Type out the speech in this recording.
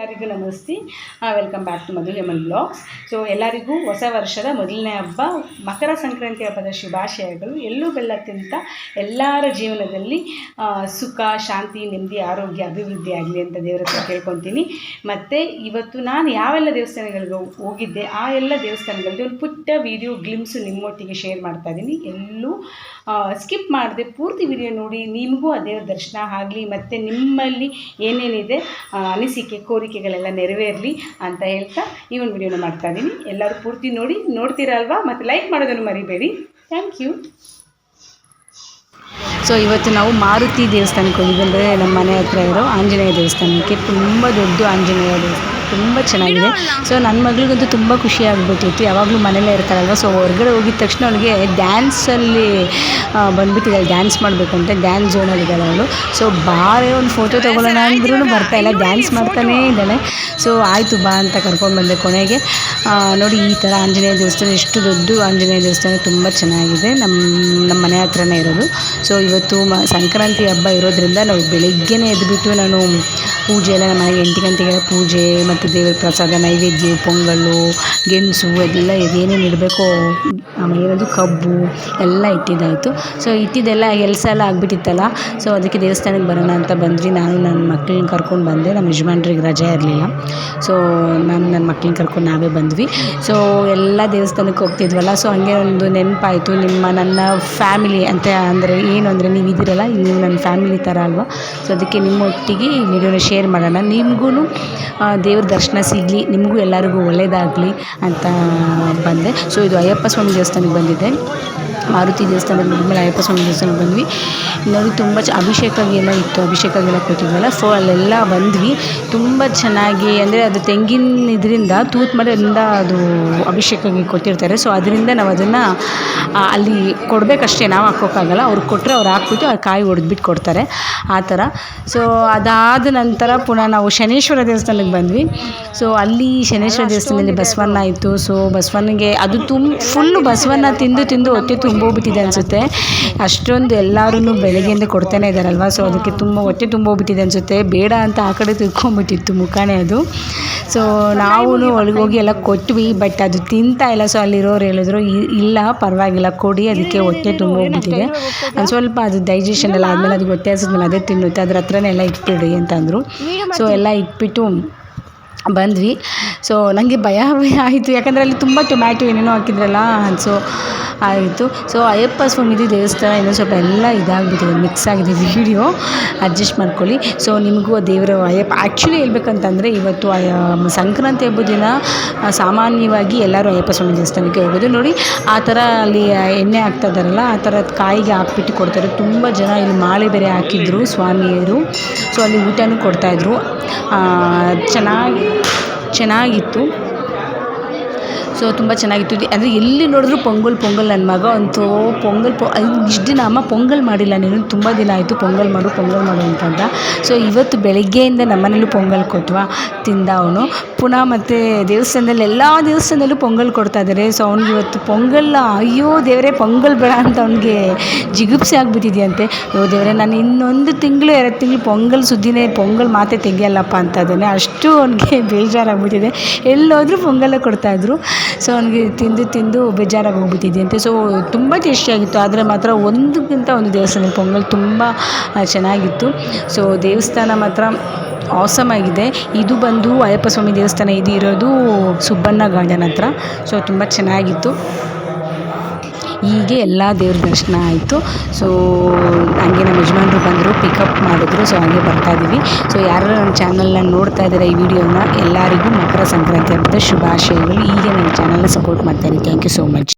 ಎಲ್ಲರಿಗೂ ನಮಸ್ತೆ. Welcome back to Madhu Heman blogs so ಎಲ್ಲರಿಗೂ ಹೊಸ ವರ್ಷದ ಮೊದಲನೇ ಹಬ್ಬ, ಮಕರ ಸಂಕ್ರಾಂತಿ ಹಬ್ಬದ ಶುಭಾಶಯಗಳು. ಎಲ್ಲೂ ಬೆಲ್ಲ ತಿಂತ ಎಲ್ಲರ ಜೀವನದಲ್ಲಿ ಸುಖ, ಶಾಂತಿ, ನೆಮ್ಮದಿ, ಆರೋಗ್ಯ, ಅಭಿವೃದ್ಧಿ ಆಗಲಿ ಅಂತ ದೇವರ ಹತ್ರ ಕೇಳ್ಕೊತೀನಿ. ಮತ್ತು ಇವತ್ತು ನಾನು ಯಾವೆಲ್ಲ ದೇವಸ್ಥಾನಗಳಿಗೆ ಹೋಗಿದ್ದೆ, ಆ ಎಲ್ಲ ದೇವಸ್ಥಾನಗಳಲ್ಲಿ ಒಂದು ಪುಟ್ಟ ವಿಡಿಯೋ ಗ್ಲಿಮ್ಸು ನಿಮ್ಮೊಟ್ಟಿಗೆ ಶೇರ್ ಮಾಡ್ತಾ ಇದ್ದೀನಿ ಎಲ್ಲೂ ಸ್ಕಿಪ್ ಮಾಡದೆ, ಪೂರ್ತಿ ವಿಡಿಯೋ ನೋಡಿ, ನಿಮಗೂ ಆ ದೇವರ ದರ್ಶನ ಆಗಲಿ, ಮತ್ತು ನಿಮ್ಮಲ್ಲಿ ಏನೇನಿದೆ ಅನಿಸಿಕೆ ಅನಿಸಿಕೆ ಕೋರಿಕೆಗಳೆಲ್ಲ ನೆರವೇರಲಿ ಅಂತ ಹೇಳ್ತಾ ಈ ಒಂದು ವಿಡಿಯೋನ ಮಾಡ್ತಾ ಇದ್ದೀನಿ. ಎಲ್ಲರೂ ಪೂರ್ತಿ ನೋಡಿ, ನೋಡ್ತೀರಲ್ವಾ? ಮತ್ತು ಲೈಕ್ ಮಾಡೋದನ್ನು ಮರಿಬೇಡಿ. ಥ್ಯಾಂಕ್ ಯು ಸೊ ಇವತ್ತು ನಾವು ಮಾರುತಿ ದೇವಸ್ಥಾನಕ್ಕೆ ಹೋಗಿ ಅಂದರೆ ನಮ್ಮ ಮನೆ ಹತ್ರ ಇರೋ ಆಂಜನೇಯ ದೇವಸ್ಥಾನಕ್ಕೆ. ತುಂಬ ದೊಡ್ಡ ಆಂಜನೇಯ ದೇವಸ್ಥಾನ. ತುಂಬ ಚೆನ್ನಾಗಿದೆ. ಸೊ ನನ್ನ ಮಗಳಿಗಂತೂ ತುಂಬ ಖುಷಿ ಆಗಿಬಿಟ್ಟಿತ್ತು. ಯಾವಾಗಲೂ ಮನೇಲೇ ಇರ್ತಾರಲ್ವ? ಸೊ ಹೊರಗಡೆ ಹೋಗಿದ ತಕ್ಷಣ ಅವಳಿಗೆ ಡ್ಯಾನ್ಸಲ್ಲಿ ಬಂದುಬಿಟ್ಟಿದ್ದಾಳೆ ಡ್ಯಾನ್ಸ್ ಮಾಡಬೇಕು ಅಂತ ಡ್ಯಾನ್ಸ್ ಝೋನಲ್ಲಿದ್ದಾಳೆ ಅವಳು. ಸೊ ಬಾರೇ ಒಂದು ಫೋಟೋ ತೊಗೊಳ್ಳೋಣ ಅಂದ್ರೂ ಬರ್ತಾ ಇಲ್ಲ. ಡ್ಯಾನ್ಸ್ ಮಾಡ್ತಾನೇ ಇದ್ದಾಳೆ. ಸೊ ಆಯಿತು ಬಾ ಅಂತ ಕರ್ಕೊಂಡು ಬಂದೆ ಕೊನೆಗೆ. ನೋಡಿ ಈ ಥರ ಆಂಜನೇಯ ದೇವಸ್ಥಾನ ಎಷ್ಟು ದೊಡ್ಡ ಆಂಜನೇಯ ದೇವಸ್ಥಾನ ತುಂಬ ಚೆನ್ನಾಗಿದೆ. ನಮ್ಮ ನಮ್ಮ ಮನೆ ಹತ್ರನೇ ಇರೋದು. ಸೊ ಇವತ್ತು ಮ ಸಂಕ್ರಾಂತಿ ಹಬ್ಬ ಇರೋದ್ರಿಂದ ನಾವು ಬೆಳಿಗ್ಗೆನೇ ಎದ್ದುಬಿಟ್ಟು ನಾನು ಪೂಜೆ ಎಲ್ಲ ನಮ್ಮ ಮನೆಗೆ ಎಂಟು ಗಂಟೆಗೆಲ್ಲ ಪೂಜೆ ಮತ್ತು ದೇವರ ಪ್ರಸಾದ, ನೈವೇದ್ಯ ಪೊಂಗಲ್ಲು ಗೆಣಸು ಅದೆಲ್ಲ ಏನೇನು ಇಡಬೇಕು ಆಮೇಲೆ ಏನದು ಕಬ್ಬು ಎಲ್ಲ ಇಟ್ಟಿದ್ದಾಯಿತು. ಸೊ ಇಟ್ಟಿದ್ದೆಲ್ಲ ಕೆಲಸ ಎಲ್ಲ ಆಗಿಬಿಟ್ಟಿತ್ತಲ್ಲ. ಸೊ ಅದಕ್ಕೆ ದೇವಸ್ಥಾನಕ್ಕೆ ಬರೋಣ ಅಂತ ಬಂದ್ವಿ. ನಾನು ನನ್ನ ಮಕ್ಳನ್ನ ಕರ್ಕೊಂಡು ಬಂದೆ. ನಮ್ಮ ಯಜಮಾನ್ರಿಗೆ ರಜೆ ಇರಲಿಲ್ಲ. ಸೊ ನಾನು ನನ್ನ ಮಕ್ಳನ್ನ ಕರ್ಕೊಂಡು ನಾವೇ ಬಂದ್ವಿ. ಸೊ ಎಲ್ಲ ದೇವಸ್ಥಾನಕ್ಕೆ ಹೋಗ್ತಿದ್ವಲ್ಲ. ಸೊ ಹಂಗೆ ಒಂದು ನೆನಪಾಯಿತು. ನಿಮ್ಮ ನನ್ನ ಫ್ಯಾಮಿಲಿ ಅಂತ ಅಂದರೆ ಏನು ಅಂದರೆ ನೀವು ಇದ್ದೀರಲ್ಲ ನೀವು ನನ್ನ ಫ್ಯಾಮಿಲಿ ಥರ ಅಲ್ವಾ? ಸೊ ಅದಕ್ಕೆ ನಿಮ್ಮೊಟ್ಟಿಗೆ ವಿಡಿಯೋನ ಶೇರ್ ಮಾಡೋಣ. ನಿಮಗೂ ದೇವ್ರ ದರ್ಶನ ಸಿಗಲಿ, ನಿಮಗೂ ಎಲ್ಲರಿಗೂ ಒಳ್ಳೆಯದಾಗಲಿ ಅಂತ ಬಂದೆ. ಸೊ ಇದು ಅಯ್ಯಪ್ಪ ಸ್ವಾಮಿ ದೇವಸ್ಥಾನಕ್ಕೆ ಬಂದಿದ್ದೆ. ಮಾರುತಿ ದೇವಸ್ಥಾನಕ್ಕೆ ಬಂದಮೇಲೆ ಅಯ್ಯಪ್ಪ ಸ್ವಾಮಿ ದೇವಸ್ಥಾನ ಬಂದ್ವಿ. ನೋಡಿ, ತುಂಬ ಚ ಅಭಿಷೇಕಗೆಲ್ಲ ಇತ್ತು, ಅಭಿಷೇಕಗೆಲ್ಲ ಕೊಟ್ಟಿದ್ವಲ್ಲ. ಸೊ ಅಲ್ಲೆಲ್ಲ ಬಂದ್ವಿ. ತುಂಬ ಚೆನ್ನಾಗಿ, ಅಂದರೆ ಅದು ತೆಂಗಿನ ಇದರಿಂದ, ತೂತು ಮಾಡಿ ಅದು ಅಭಿಷೇಕಕ್ಕೆ ಕೊಟ್ಟಿರ್ತಾರೆ. ಸೊ ಅದರಿಂದ ನಾವು ಅದನ್ನು ಅಲ್ಲಿ ಕೊಡಬೇಕಷ್ಟೇ, ನಾವು ಹಾಕೋಕ್ಕಾಗಲ್ಲ. ಅವ್ರಿಗೆ ಕೊಟ್ಟರೆ ಅವ್ರು ಹಾಕ್ಬಿಟ್ಟು ಆ ಕಾಯಿ ಹೊಡೆದ್ಬಿಟ್ಟು ಕೊಡ್ತಾರೆ. ಆ ಥರ. ಸೊ ಅದಾದ ನಂತರ ಪುನಃ ನಾವು ಶನೇಶ್ವರ ದೇವಸ್ಥಾನಕ್ಕೆ ಬಂದ್ವಿ. ಸೊ ಅಲ್ಲಿ ಶನೇಶ್ವರ ದೇವಸ್ಥಾನದಲ್ಲಿ ಬಸವಣ್ಣ ಇತ್ತು. ಸೊ ಬಸವನಿಗೆ ಅದು ತುಂಬ ಫುಲ್ಲು ಬಸವಣ್ಣ ತಿಂದು ತಿಂದು, ಹೊಟ್ಟೆ ತುಂಬೋಗ್ಬಿಟ್ಟಿದೆ ಅನಿಸುತ್ತೆ. ಅಷ್ಟೊಂದು ಎಲ್ಲರೂ ಬೆಳಗ್ಗೆಯಿಂದ ಕೊಡ್ತಾನೆ ಇದ್ದಾರಲ್ವ ಸೊ ಅದಕ್ಕೆ ತುಂಬ ಹೊಟ್ಟೆ ತುಂಬೋಗ್ಬಿಟ್ಟಿದೆ ಅನಿಸುತ್ತೆ. ಬೇಡ ಅಂತ ಆ ಕಡೆ ತಿಳ್ಕೊಂಬಿಟ್ಟಿತ್ತು ಮುಖಾನೇ ಅದು. ಸೊ ನಾವು ಒಳಗೆ ಹೋಗಿ ಎಲ್ಲ ಕೊಟ್ವಿ ಬಟ್ ಅದು ತಿಂತಾ ಇಲ್ಲ. ಸೊ ಅಲ್ಲಿರೋರು ಹೇಳಿದ್ರು, "ಇ- ಇಲ್ಲ, ಪರವಾಗಿಲ್ಲ, ಕೊಡಿ, ಅದಕ್ಕೆ ಹೊಟ್ಟೆ ತುಂಬೋಗ್ಬಿಟ್ಟಿದೆ. ಒಂದು ಸ್ವಲ್ಪ ಅದು ಡೈಜೆಷನ್ ಎಲ್ಲ ಆದಮೇಲೆ ಅದು ಹೊಟ್ಟೆ ಹಸಿದ್ಮೇಲೆ ಅದೇ ತಿನ್ನುತ್ತೆ. ಅದ್ರ ಹತ್ರನೇ ಎಲ್ಲ ಇಟ್ಬಿಡಿ ಅಂತಂದರು. ಸೊ ಎಲ್ಲ ಇಟ್ಬಿಟ್ಟು ಬಂದ್ವಿ. ಸೊ ನನಗೆ ಭಯ ಭಯ ಆಯಿತು. ಯಾಕಂದರೆ ಅಲ್ಲಿ ತುಂಬ ಟೊಮ್ಯಾಟೊ ಏನೇನೋ ಹಾಕಿದ್ರಲ್ಲ? ಸೊ ಆಯಿತು ಸೊ ಅಯ್ಯಪ್ಪ ಸ್ವಾಮಿದು ದೇವಸ್ಥಾನ ಇನ್ನೊಂದು ಸ್ವಲ್ಪ ಎಲ್ಲ ಇದಾಗ್ಬಿಟ್ಟಿದೆ. ಮಿಕ್ಸ್ ಆಗಿದೆ ವಿಡಿಯೋ ಅಡ್ಜಸ್ಟ್ ಮಾಡ್ಕೊಳ್ಳಿ. ಸೊ ನಿಮಗೂ ಆ ದೇವರ ಅಯ್ಯಪ್ಪ ಆ್ಯಕ್ಚುಲಿ ಹೇಳ್ಬೇಕಂತಂದರೆ ಇವತ್ತು ಸಂಕ್ರಾಂತಿ ಹಬ್ಬದ ದಿನ ಸಾಮಾನ್ಯವಾಗಿ ಎಲ್ಲರೂ ಅಯ್ಯಪ್ಪ ಸ್ವಾಮಿ ದೇವಸ್ಥಾನಕ್ಕೆ ಹೋಗೋದು. ನೋಡಿ, ಆ ಥರ ಅಲ್ಲಿ ಎಣ್ಣೆ ಹಾಕ್ತಾ ಇದ್ದಾರಲ್ಲ, ಆ ಥರ ಕಾಯಿಗೆ ಹಾಕ್ಬಿಟ್ಟು ಕೊಡ್ತಾರೆ. ತುಂಬ ಜನ ಇಲ್ಲಿ ಮಾಲೆ ಬೇರೆ ಹಾಕಿದ್ರು ಸ್ವಾಮಿಯರು. ಸೊ ಅಲ್ಲಿ ಊಟನೂ ಕೊಡ್ತಾಯಿದ್ರು ಚೆನ್ನಾಗಿ, ಚೆನ್ನಾಗಿತ್ತು. ಸೊ ತುಂಬ ಚೆನ್ನಾಗಿತ್ತು. ಅಂದರೆ ಎಲ್ಲಿ ನೋಡಿದ್ರು ಪೊಂಗಲ್ ಪೊಂಗಲ್ ನನ್ನ ಮಗ ಅಂತೂ ಪೊಂಗಲ್ ಪೊ ಇಷ್ಟು ದಿನ ಅಮ್ಮ ಪೊಂಗಲ್ ಮಾಡಿಲ್ಲ. ನೀನು ತುಂಬ ದಿನ ಆಯಿತು ಪೊಂಗಲ್ ಮಾಡು ಪೊಂಗಲ್ ಮಾಡು ಅಂತಂದ ಸೊ ಇವತ್ತು ಬೆಳಗ್ಗೆಯಿಂದ ನಮ್ಮನೇಲೂ ಪೊಂಗಲ್ ಕೊಟ್ವಾ, ತಿಂದ ಅವನು. ಪುನಃ ಮತ್ತು ದೇವಸ್ಥಾನದಲ್ಲಿ ಎಲ್ಲ ದೇವಸ್ಥಾನದಲ್ಲೂ ಪೊಂಗಲ್ ಕೊಡ್ತಾ ಇದ್ದಾರೆ ಸೊ ಅವ್ನಿಗೆ ಇವತ್ತು ಪೊಂಗಲ್, ಅಯ್ಯೋ ದೇವರೇ, ಪೊಂಗಲ್ ಬೇಡ ಅಂತ ಅವನಿಗೆ ಜಿಗುಪ್ಸೆ ಆಗಿಬಿಟ್ಟಿದೆಯಂತೆ. ಅಯ್ಯೋ ದೇವರೇ, ನಾನು ಇನ್ನೊಂದು ತಿಂಗಳು, ಎರಡು ತಿಂಗಳು ಪೊಂಗಲ್ ಸುದ್ದಿನೇ, ಪೊಂಗಲ್ ಮಾತೇ ತೆಗಿಯಲ್ಲಪ್ಪ ಅಂತ ಇದ್ದಾನೆ ಅಷ್ಟು ಅವನಿಗೆ ಬೇಜಾರಾಗ್ಬಿಟ್ಟಿದೆ. ಎಲ್ಲೋದ್ರೂ ಪೊಂಗಲ್ಲೇ ಕೊಡ್ತಾಯಿದ್ರು ಸೊ ಅವನಿಗೆ ತಿಂದು ತಿಂದು ಬೇಜಾರಾಗಿ ಹೋಗ್ಬಿಟ್ಟಿದೆಯಂತೆ ಸೊ ತುಂಬ ಟೇಸ್ಟಿಯಾಗಿತ್ತು ಆದರೆ ಮಾತ್ರ ಒಂದಕ್ಕಿಂತ ಒಂದು ದೇವಸ್ಥಾನ ಪೊಂಗಲ್ ತುಂಬ ಚೆನ್ನಾಗಿತ್ತು. ಸೊ ದೇವಸ್ಥಾನ ಮಾತ್ರ ಆಸಮ್ ಆಗಿದೆ. ಇದು ಬಂದು ಅಯ್ಯಪ್ಪ ಸ್ವಾಮಿ ದೇವಸ್ಥಾನ ಇದು ಇರೋದು ಸುಬ್ಬಣ್ಣ ಗಾರ್ಡನ್ ಹತ್ರ. ಸೊ ತುಂಬ ಚೆನ್ನಾಗಿತ್ತು. ಹೀಗೆ ಎಲ್ಲ ದೇವ್ರ ದರ್ಶನ ಆಯಿತು. ಸೊ ಹಂಗೆ ನಮ್ಮ ಯಜಮಾನ್ರು ಬಂದರು ಪಿಕಪ್ ಮಾಡಿದ್ರು. ಸೊ ಹಂಗೆ ಬರ್ತಾ ಇದ್ದೀವಿ ಸೊ ಯಾರು ನನ್ನ ಚಾನಲ್ನ ನೋಡ್ತಾ ಇದ್ದಾರೆ ಈ ವಿಡಿಯೋನ, ಎಲ್ಲರಿಗೂ ಮಕರ ಸಂಕ್ರಾಂತಿ ಹಬ್ಬದ ಶುಭಾಶಯಗಳು. ಹೀಗೆ ನನ್ನ ಚಾನಲ್ನ ಸಪೋರ್ಟ್ ಮಾಡ್ತಾಯಿರಿ ಥ್ಯಾಂಕ್ ಯು ಸೋ ಮಚ್